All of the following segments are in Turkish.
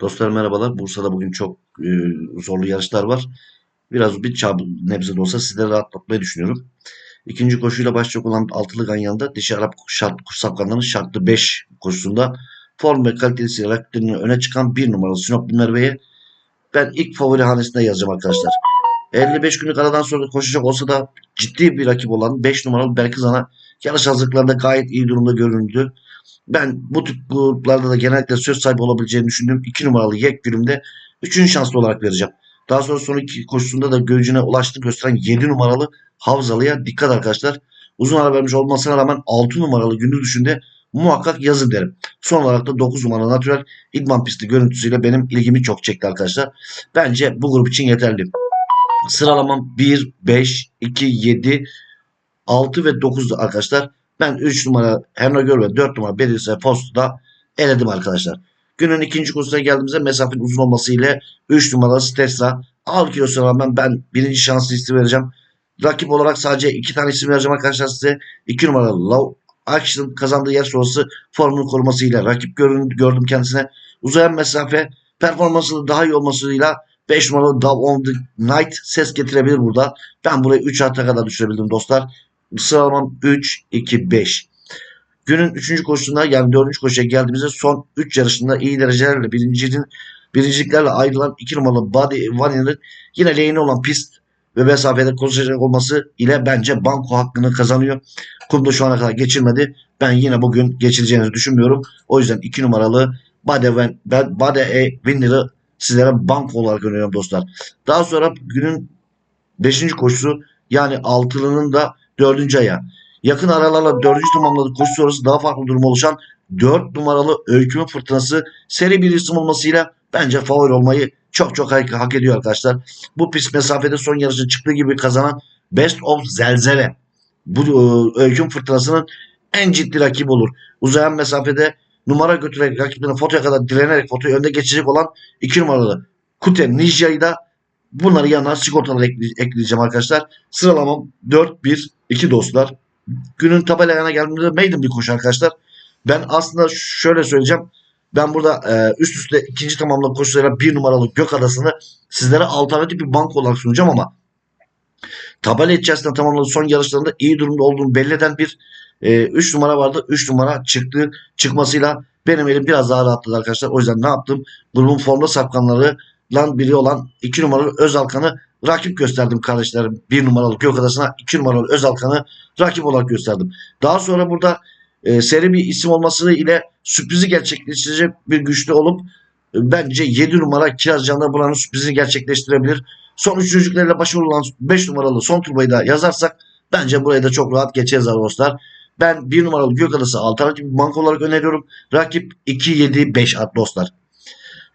Dostlar merhabalar. Bursa'da bugün çok e, zorlu yarışlar var. Biraz bir çab nebze de olsa sizleri rahatlatmayı düşünüyorum. İkinci koşuyla başlayacak olan altılı ganyanda dişi Arap şart, safkanların şartlı 5 koşusunda form ve kalitesiyle rakiplerinden öne çıkan bir numaralı Sinoplu Merve'ye ben ilk favori hanesinde yazacağım arkadaşlar. 55 günlük aradan sonra koşacak olsa da ciddi bir rakip olan 5 numaralı Berkızan'a yarış hazırlıklarında gayet iyi durumda göründü. Ben bu tip gruplarda da genellikle söz sahibi olabileceğini düşündüğüm 2 numaralı Yek Gülüm'de 3. şanslı olarak vereceğim. Daha sonra son iki koşusunda da göğcüne ulaştığını gösteren 7 numaralı Havzalı'ya dikkat arkadaşlar. Uzun ara vermiş olmasına rağmen 6 numaralı günlük düşünde muhakkak yazın derim. Son olarak da 9 numaralı Natürel idman pisti görüntüsüyle benim ilgimi çok çekti arkadaşlar. Bence bu grup için yeterli. Sıralamam 1, 5, 2, 7, 6 ve 9'du arkadaşlar. Ben 3 numara Hernagör ve 4 numara Bedirse Post'u eledim arkadaşlar. Günün ikinci kursuna geldiğimizde mesafenin uzun olması ile 3 numaralı Stesra al kilosuna rağmen ben birinci şanslı isim vereceğim. Rakip olarak sadece 2 tane isim vereceğim arkadaşlar size. 2 numaralı Love Action kazandığı yer sonrası formunu korumasıyla rakip görün, gördüm kendisine. Uzayan mesafe performansı daha iyi olmasıyla 5 numaralı Dove on the Night ses getirebilir burada. Ben burayı 3 hatta kadar düşürebildim dostlar. Sıralamam 3, 2, 5. Günün 3. koşusunda yani 4. koşuya geldiğimizde son 3 yarışında iyi derecelerle birincinin birinciliklerle ayrılan 2 numaralı Buddy Vaniller'ın yine lehine olan pist ve mesafede koşacak olması ile bence banko hakkını kazanıyor. Kumda şu ana kadar geçirmedi. Ben yine bugün geçireceğini düşünmüyorum. O yüzden 2 numaralı Bade, Van, Bade E. Sizlere banko olarak öneriyorum dostlar. Daha sonra günün 5. koşusu yani altılının da 4. aya. Yakın aralarla 4. tamamladığı koşu sonrası daha farklı durum oluşan 4 numaralı öykümü fırtınası seri bir isim olmasıyla bence favori olmayı çok çok hak, ediyor arkadaşlar. Bu pist mesafede son yarışın çıktığı gibi kazanan Best of Zelzele. Bu e, öyküm fırtınasının en ciddi rakibi olur. Uzayan mesafede numara götürerek rakiplerine fotoya kadar direnerek fotoyu önde geçecek olan 2 numaralı Kute Nijya'yı da bunları yanına sigortalara ekleyeceğim arkadaşlar. Sıralamam 4-1-2 dostlar. Günün tabelayana geldiğimde maiden bir koşu arkadaşlar. Ben aslında şöyle söyleyeceğim. Ben burada e, üst üste ikinci tamamlı koşularıyla bir numaralı Gök Adası'nı sizlere alternatif bir bank olarak sunacağım ama tabela içerisinde tamamladığı son yarışlarında iyi durumda olduğunu belli eden bir 3 e, numara vardı. 3 numara çıktı çıkmasıyla benim elim biraz daha rahatladı arkadaşlar. O yüzden ne yaptım? Grubun formda sapkanları lan biri olan 2 numaralı Özalkan'ı rakip gösterdim kardeşlerim. 1 numaralı Gök Adası'na 2 numaralı Özalkan'ı rakip olarak gösterdim. Daha sonra burada e, seri bir isim olması ile sürprizi gerçekleştirecek bir güçlü olup e, bence 7 numara Kiraz Can'da buranın sürprizini gerçekleştirebilir. Son üçüncülüklerle başarılı olan 5 numaralı son turbayı da yazarsak bence burayı da çok rahat geçeriz dostlar. Ben 1 numaralı Gök Adası alternatif bir banka olarak öneriyorum. Rakip 2-7-5 at dostlar.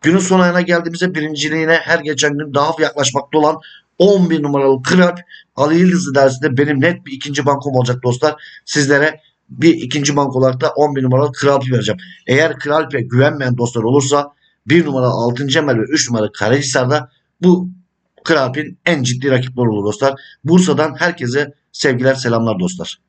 Günün son ayına geldiğimizde birinciliğine her geçen gün daha yaklaşmakta olan 11 numaralı Kral Ali Yıldızlı dersinde benim net bir ikinci bankom olacak dostlar. Sizlere bir ikinci bank olarak da 11 numaralı Kralp'i vereceğim. Eğer Kralp'e güvenmeyen dostlar olursa 1 numaralı 6. Emel ve 3 numaralı Karahisar'da bu Kralp'in en ciddi rakipleri olur dostlar. Bursa'dan herkese sevgiler selamlar dostlar.